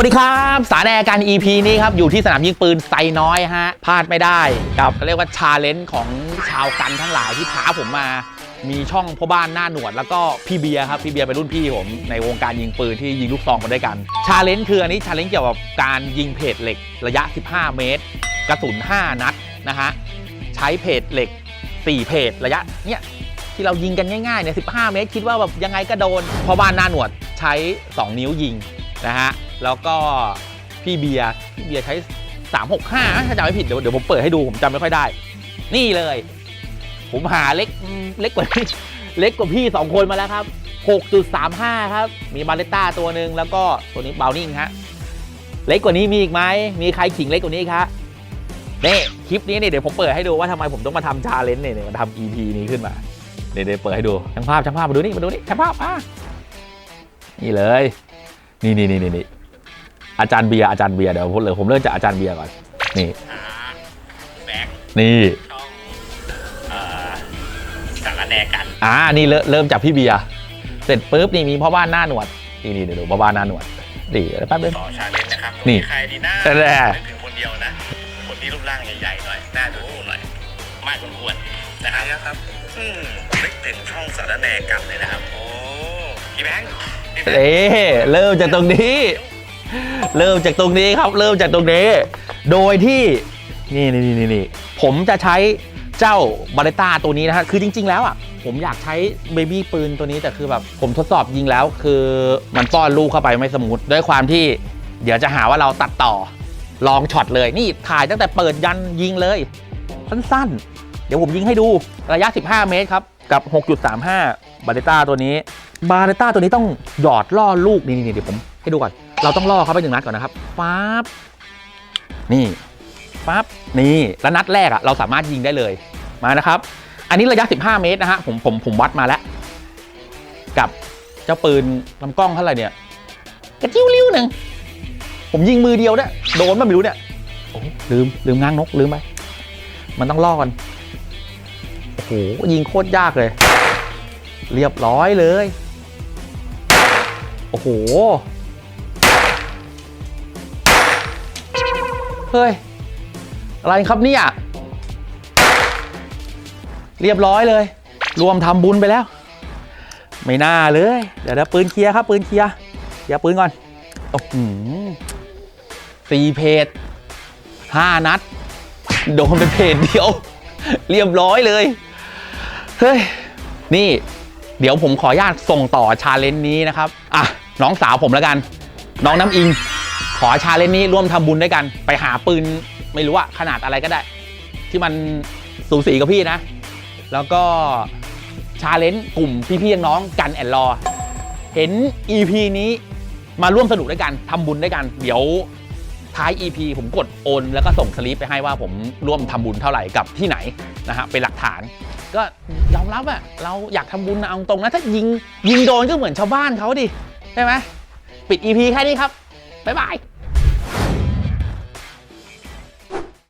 วัสดีครับ สารแนกัน EP นี้ครับ อยู่ที่สนามยิงปืนไซน้อยฮะพลาดไม่ได้กับเรียกว่าชาเลนจ์ของชาวกันทั้งหลายที่ท้าผมมา มีช่องพ่อบ้านหน้าหนวด แล้วก็พี่เบียร์ครับ พี่เบียร์เป็นรุ่นพี่ผม ในวงการยิงปืนที่ยิงลูกซองมาด้วยกัน ชาเลนจ์คืออันนี้ชาเลนจ์เกี่ยวกับการยิงเพจเหล็กระยะ 15 เมตร กระสุน 5 นัดนะฮะใช้เพจเหล็ก 4 เพจระยะเนี่ยที่เรายิงกันง่ายๆเนี่ย 15 เมตร คิดว่าแบบยังไงก็โดนพ่อบ้านหน้าหนวดใช้ 2 นิ้วยิง นะฮะ แล้วก็พี่เบียร์พี่เบียร์ใช้ 365 ถ้าจำไม่ผิดเดี๋ยวเดี๋ยวผมเปิดให้ดูผมจำไม่ค่อยได้ นี่เลย ผมหาเล็กเล็กกว่าเล็กกว่าพี่ 2 คนมาแล้วครับ 6.35 ครับ มีบาเลต้าตัวหนึ่งแล้วก็ตัวนี้เบลนิ่งฮะเล็กกว่านี้มีอีกไหมมีใครขิงเล็กกว่านี้ครับนี่คลิปนี้เนี่ยเดี๋ยวผมเปิดให้ดูว่าทำไมผมต้องมาทำชาเลนจ์เนี่ยเนี่ยมาทำ EP นี้ขึ้นมาเดี๋ยวเดี๋ยวเปิดให้ดูช่างภาพช่างภาพมาดูนี่มาดูนี่ช่างภาพอะนี่เลย นี่นี่นี่นี่นี่อาจารย์เบียร์อาจารย์เบียร์เดี๋ยวผมเลยผมเริ่มจากอาจารย์เบียร์ก่อนนี่แบงค์นี่ช่องเอ่อสารแนกันอ่านี่เริ่มเริ่มจากพี่เบียร์เสร็จปุ๊บนี่มีพ่อบ้านหน้าหนวดนี่นี่เดี๋ยวดูพ่อบ้านหน้าหนวดนี่เดี๋ยวแป๊บนึงต่อชาเลนจ์นะครับนี่มีใครดีนะแต่แรกนึกถึงคนเดียวนะคนที่รูปร่างใหญ่ๆหน่อยหน้าดูหน่อยมากอ้วนๆนะครับอืมนึกถึงช่องสารแนกันเลยนะครับโอ้พี่แบงค์พี่แบงค์ เอ๊เริ่มจากตรงนี้ เริ่มจากตรงนี้ครับ เริ่มจากตรงนี้ โดยที่นี่นี่นี่นี่นี่ผมจะใช้เจ้าบาเลต้าตัวนี้นะฮะ คือจริง ๆ แล้วอะ ผมอยากใช้เบบี้ปืนตัวนี้แต่คือแบบผมทดสอบยิงแล้ว คือมันป้อนลูกเข้าไปไม่สมูทด้วยความที่ เดี๋ยวจะหาว่าเราตัดต่อลองช็อตเลยนี่ถ่ายตั้งแต่เปิดยันยิงเลย สั้นๆ เดี๋ยวผมยิงให้ดูระยะ 15 เมตรครับ กับ 6.35 บาเลต้าตัวนี้ บาเลต้าตัวนี้ต้องหยอดล่อลูกนี่นี่เดี๋ยวผมให้ดูก่อน เราต้องล่อเขาไปหนึ่งนัดก่อนนะครับปั๊บนี่ปั๊บนี่แล้วนัดแรกอะเราสามารถยิงได้เลยมานะครับ อันนี้ระยะ 15 เมตรนะฮะผมผมผมวัดมาแล้ว กับเจ้าปืนลำกล้องเท่าไหร่เนี่ยกระจิ้วลิ้วหนึ่งผมยิงมือเดียวเนี่ยโดนมาไม่รู้เนี่ยโอ้ลืมลืมง้างนกลืมไปมันต้องล่อกัน โอ้โหยิงโคตรยากเลย เรียบร้อยเลย โอ้โห เฮ้ย อะไรครับเนี่ย เรียบร้อยเลย รวมทำบุญไปแล้ว ไม่น่าเลย เดี๋ยวเดี๋ยวปืนเคลียร์ครับ ปืนเคลียร์เคลียร์ปืนก่อน โอ้โหสี่เพจห้านัด โดนเป็นเพจเดียว เรียบร้อยเลย เฮ้ย นี่ เดี๋ยวผมขออนุญาตส่งต่อชาเลนจ์นี้นะครับ อะ น้องสาวผมแล้วกัน น้องน้ำอิง ขอชาเลนจ์นี้ร่วมทำบุญด้วยกัน ไปหาปืนไม่รู้อะขนาดอะไรก็ได้ ที่มันสูสีกับพี่นะ แล้วก็ชาเลนจ์กลุ่มพี่ๆน้องๆกันแอนรอ เห็น EP นี้มาร่วมสนุกด้วยกันทำบุญด้วยกัน เดี๋ยว ท้าย EP ผมกดโอน แล้วก็ส่งสลิปไปให้ว่าผมร่วมทำบุญเท่าไหร่กับที่ไหนนะฮะเป็นหลักฐาน ก็ยอมรับอะเราอยากทำบุญนะเอาตรงนะถ้ายิงยิงโดนก็เหมือนชาวบ้านเขาดิใช่ไหมปิด EP แค่นี้ครับบ๊ายบาย